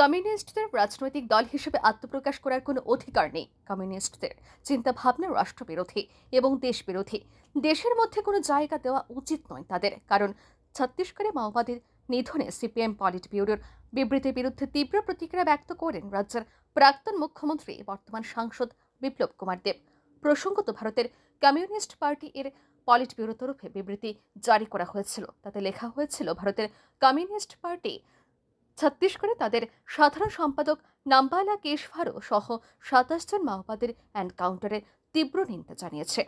কমিউনিস্টদের রাজনৈতিক দল হিসেবে আত্মপ্রকাশ করার কোনো অধিকার নেই। কমিউনিস্টদের চিন্তাভাবনা রাষ্ট্রবিরোধী এবং দেশবিরোধী। দেশের মধ্যে কোনো জায়গা দেওয়া উচিত নয় তাদের, কারণ ছত্তিশগড়ে মাওবাদীর নিধনে সিপিএম পলিট ব্যুরোর বিবৃতির বিরুদ্ধে তীব্র প্রতিক্রিয়া ব্যক্ত করেন রাজ্যের প্রাক্তন মুখ্যমন্ত্রী, বর্তমান সাংসদ বিপ্লব কুমার দেব। প্রসঙ্গত ভারতের কমিউনিস্ট পার্টি এর পলিট ব্যুরো তরফে বিবৃতি জারি করা হয়েছিল। তাতে লেখা হয়েছিল, ভারতের কমিউনিস্ট পার্টি ছত্তিশগড়ে তাদের সাধারণ সম্পাদক নাম্বালা কেশভারো সহ সাতাশ জন মাওবাদীর এনকাউন্টারের তীব্র নিন্দা জানিয়েছে।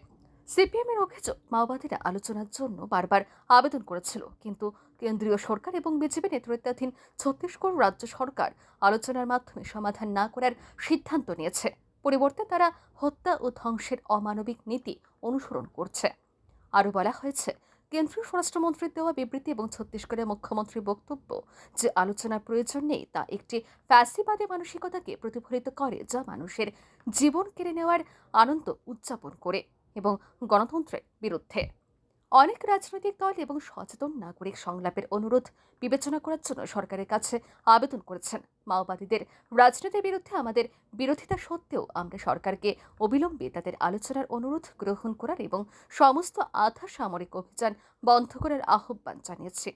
সিপিএমের অভিযোগ, মাওবাদীরা আলোচনার জন্য বারবার আবেদন করেছিল, কিন্তু কেন্দ্রীয় সরকার এবং বিজেপি নেতৃত্বাধীন ছত্তিশগড় রাজ্য সরকার আলোচনার মাধ্যমে সমাধান না করার সিদ্ধান্ত নিয়েছে। পরিবর্তে তারা হত্যা ও ধ্বংসের অমানবিক নীতি অনুসরণ করছে। আরও বলা হয়েছে কেন্দ্রীয় স্বরাষ্ট্রমন্ত্রীর দেওয়া বিবৃতি এবং ছত্তিশগড়ের মুখ্যমন্ত্রীর বক্তব্য যে আলোচনার প্রয়োজন নেই, তা একটি ফ্যাসিবাদী মানসিকতাকে প্রতিফলিত করে যা মানুষের জীবন কেড়ে নেওয়ার আনন্দ উদযাপন করে এবং গণতন্ত্রের বিরুদ্ধে। অনেক রাজনৈতিক দল এবং সচেতন নাগরিক সংলাপের অনুরোধ বিবেচনা করার জন্য সরকারের কাছে আবেদন করেছেন। মাওবাদীদের রাজনীতির বিরুদ্ধে আমাদের বিরোধিতা সত্ত্বেও আমরা সরকারকে অবিলম্বে তাদের আলোচনার অনুরোধ গ্রহণ করার এবং সমস্ত আধা সামরিক অভিযান বন্ধ করার আহ্বান জানিয়েছি।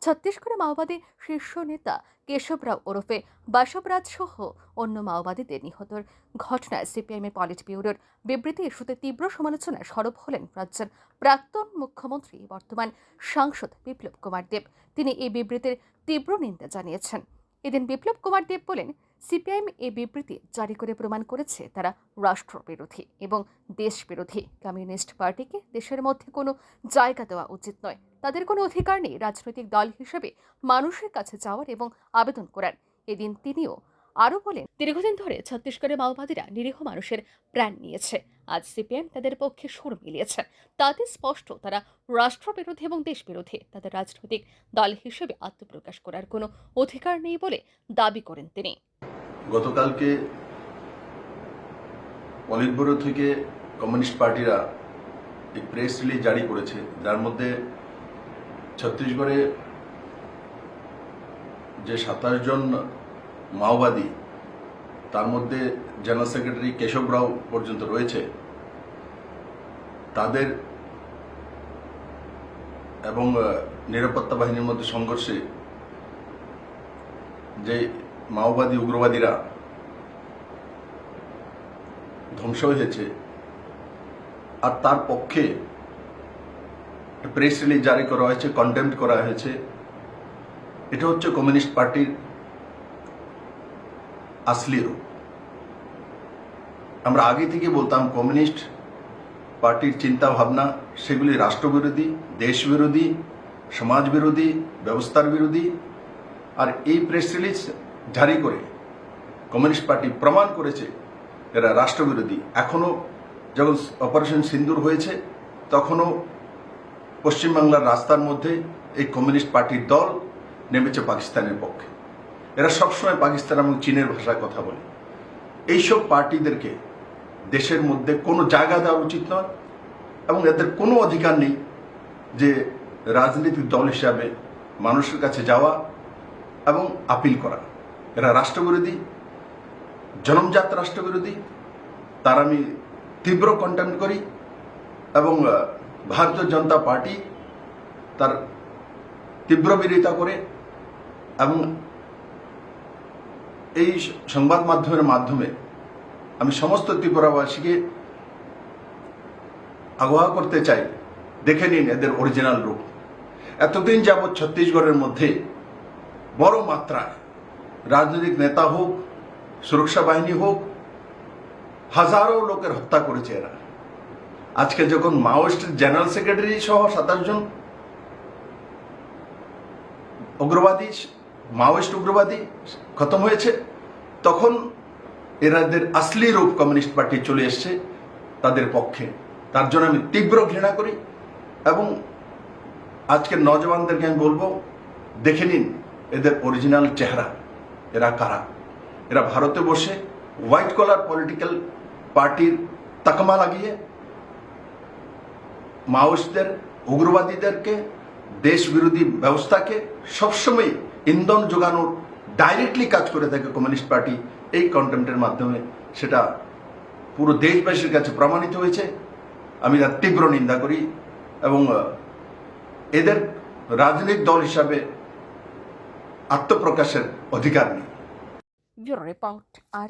ছত্তিশগড়ে মাওবাদী শীর্ষ নেতা কেশবরাও ওরফে বাসবরাজ সহ অন্য মাওবাদীদের নিহতর ঘটনায় সিপিআইএমের পলিট ব্যুরোর বিবৃতি ইস্যুতে তীব্র সমালোচনায় সরব হলেন রাজ্যের প্রাক্তন মুখ্যমন্ত্রী বর্তমান সাংসদ বিপ্লব কুমার দেব। তিনি এই বিবৃতির তীব্র নিন্দা জানিয়েছেন। এদিন বিপ্লব কুমার দেব বলেন, সিপিআইএম এই বিবৃতি জারি করে প্রমাণ করেছে তারা রাষ্ট্রবিরোধী এবং দেশবিরোধী। কমিউনিস্ট পার্টিকে দেশের মধ্যে কোনো জায়গা দেওয়া উচিত নয়। তাদের কোনো অধিকার নেই রাজনৈতিক দল হিসেবে মানুষের কাছে যাওয়ার এবং আবেদন করার। এদিন তিনিও আরও বলেন, দীর্ঘদিন ধরে ছত্তিশগড়ের মাওবাদীরা নিরীহ মানুষের প্রাণ নিয়েছে। আজ সিপিএম তাদের পক্ষে সুর মিলিয়েছে। তাতে স্পষ্ট, তারা রাষ্ট্রবিরোধী এবং দেশবিরোধী। তাদের রাজনৈতিক দল হিসেবে আত্মপ্রকাশ করার কোনো অধিকার নেই বলে দাবি করেন তিনি। গতকালকে পলিট ব্যুরো থেকে কমিউনিস্ট পার্টিরা এক প্রেস রিলিজ জারি করেছে। যার মধ্যে ছত্তিশগড়ে যে সাতাশ জন মাওবাদী তার মধ্যে জেনারেল সেক্রেটারি কেশব রাও পর্যন্ত রয়েছে। তাদের এবং নিরাপত্তা বাহিনীর মধ্যে সংঘর্ষে যে মাওবাদী উগ্রবাদীরা ধ্বংস হয়েছে, আর তার পক্ষে প্রেস রিলিজ জারি করা হয়েছে কন্টেম্প করা হয়েছে। এটা হচ্ছে কমিউনিস্ট পার্টির আসলি রূপ। আমরা আগে থেকে বলতাম, কমিউনিস্ট পার্টির চিন্তা ভাবনা সেগুলি রাষ্ট্রবিরোধী, দেশবিরোধী সমাজ বিরোধী ব্যবস্থার বিরোধী। আর এই প্রেস রিলিজ জারি করে কমিউনিস্ট পার্টি প্রমাণ করেছে এরা রাষ্ট্রবিরোধী। এখনও যখন অপারেশন সিন্দুর হয়েছে, তখনও পশ্চিমবাংলার রাস্তার মধ্যে এই কমিউনিস্ট পার্টির দল নেমেছে পাকিস্তানের পক্ষে। এরা সবসময় পাকিস্তান এবং চীনের ভাষায় কথা বলে। এইসব পার্টিদেরকে দেশের মধ্যে কোনো জায়গা দেওয়া উচিত নয় এবং এদের কোনো অধিকার নেই যে রাজনৈতিক দল হিসাবে মানুষের কাছে যাওয়া এবং আপিল করা। এরা রাষ্ট্রবিরোধী, জনমজাত রাষ্ট্রবিরোধী, তার আমি তীব্র কন্টেম্প করি এবং ভারতীয় জনতা পার্টি তার তীব্র বিরোধিতা করে এবং এই সংবাদ মাধ্যমের মাধ্যমে আমি সমস্ত ত্রিপুরাবাসীকে আগুয়া করতে চাই, দেখে নিন এদের অরিজিনাল রূপ। এতদিন যাবৎ ছত্তিশগড়ের মধ্যে বড় মাত্রায় রাজনৈতিক নেতা হোক, সুরক্ষা বাহিনী হোক, হাজারো লোকের হত্যা করেছে এরা। আজকে যখন মাওয়িস্ট জেনারেল সেক্রেটারি সহ সাতাশ জন উগ্রবাদী মাওয়িস্ট উগ্রবাদী খতম হয়েছে, তখন এরাদের আসলি রূপ কমিউনিস্ট পার্টি চলে এসছে তাদের পক্ষে। তার জন্য আমি তীব্র ঘৃণা করি এবং আজকের নজওয়ানদেরকে আমি বলব, দেখে নিন এদের অরিজিনাল চেহারা, এরা কারা? এরা ভারতে বসে হোয়াইট কলার পলিটিক্যাল পার্টির তাকমা লাগিয়ে মাওয়িস্টদের, উগ্রবাদীদেরকে দেশ বিরোধী ব্যবস্থাকে সবসময় ইন্ধন যোগানোর ডাইরেক্টলি কাজ করে থাকে কমিউনিস্ট পার্টি এই কন্টেন্টের মাধ্যমে। সেটা পুরো দেশবাসীর কাছে প্রমাণিত হয়েছে। আমি তার তীব্র নিন্দা করি এবং এদের রাজনৈতিক দল হিসাবে আত্মপ্রকাশের অধিকার নেই। রিপোর্ট আর